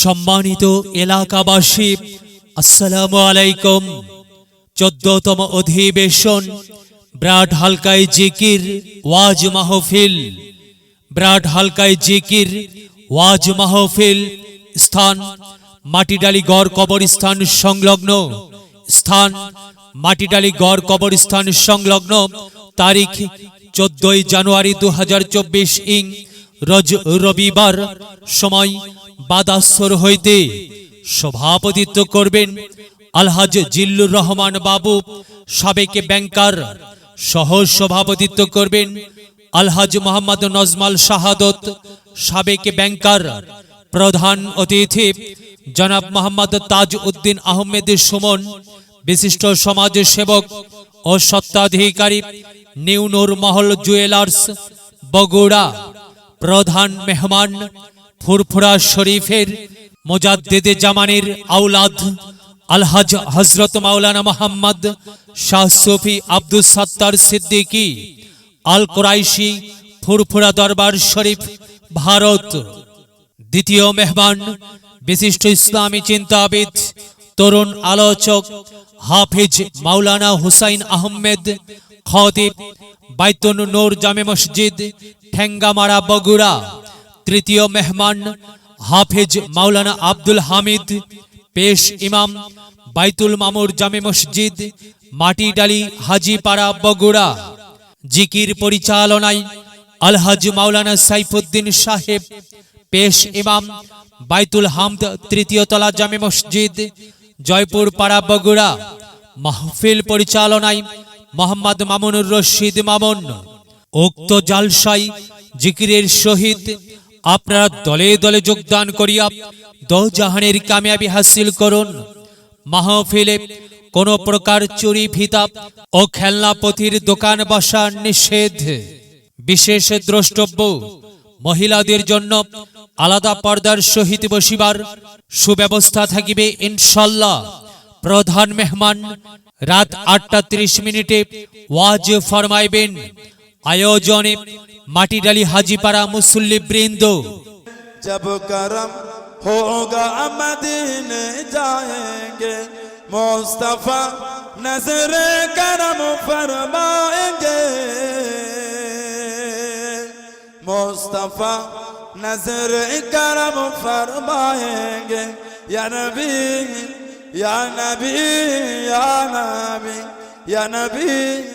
সম্মানিত এলাকাবাসী, আসসালামু আলাইকুম। চোদ্দতম অধিবেশন ব্রাড হালকাই জিকির, ওয়াজ মাহফিল। ব্রাড হালকাই জিকির, ওয়াজ মাহফিল, স্থান মাটিডালি গড় কবরস্থান সংলগ্ন। স্থান মাটিডালি গড় কবরস্থান সংলগ্ন। তারিখ, চোদ্দই জানুয়ারি দু হাজার চব্বিশ ইং রজ রবিবার সময় বাদাসর হইতে সভাপতিত্ব করবেন আলহাজ জিল্লুর রহমান বাবু, সাবেক ব্যাংকার, সহ সভাপতিত্ব করবেন আলহাজ মোহাম্মদ নজমাল শাহাদত, সাবেক ব্যাংকার, প্রধান অতিথি জনাব মোহাম্মদ তাজ উদ্দিন আহমেদ সুমন, বিশিষ্ট সমাজ সেবক ও সত্ত্বাধিকারী নিউনুর মহল জুয়েলার্স, বগুড়া। প্রধান মেহমান ফুরফুরা শরীফের মোজাদ্দেদে জামানের আউলাদ আলহাজ হজরত মাওলানা মোহাম্মদ শাহ সফি আব্দুল সত্তার সিদ্দিকী, আল কোরাইশি ফুরফুরা দরবার শরীফ, ভারত। দ্বিতীয় মেহমান বিশিষ্ট ইসলামী চিন্তাবিদ, তরুণ আলোচক হাফিজ মাওলানা হুসাইন আহমেদ খতিব বাইতুন নূর জামে মসজিদ, ঠেঙ্গামারা বগুড়া। তৃতীয় মেহমান, হাফিজ মাওলানা আব্দুল হামিদ, পেশ ইমাম বাইতুল মামুর জামে মসজিদ, মাটিডালি হাজিপাড়া বগুড়া। জিকির পরিচালনায় আলহাজ মাওলানা সাইফুদ্দিন সাহেব, পেশ ইমাম বাইতুল হামদ তৃতীয় তলা জামে মসজিদ জয়পুর পাড়া বগুড়া। মাহফিল পরিচালনায় মোহাম্মদ মামুনুর রশিদ মামুন, উক্ত জালসাই জিকিরের সহিত আপনারা দলে দলে যোগদান করিয়া দোজাহানের কামিয়াবি হাসিল করুন। মাহফিলে কোন প্রকার চুরি ফিতা ও খেলনাপথির দোকান বসা নিষেধ। বিশেষ দ্রষ্টব্য, মহিলাদের জন্য আলাদা পর্দার সহিত বসিবার সুব্যবস্থা থাকিবে ইনশাল্লাহ। প্রধান মেহমান রাত আটটা তিরিশ মিনিটে ওয়াজ ফরমাইবেন আয়োজনে মাটিডালি হাজিপাড়া মুসল্লি বৃন্দ। জব করম মোস্তফা নজর করম ফরমায়েঙ্গে। মোস্তফা নজর করম يا نبي يا نبي يا نبي.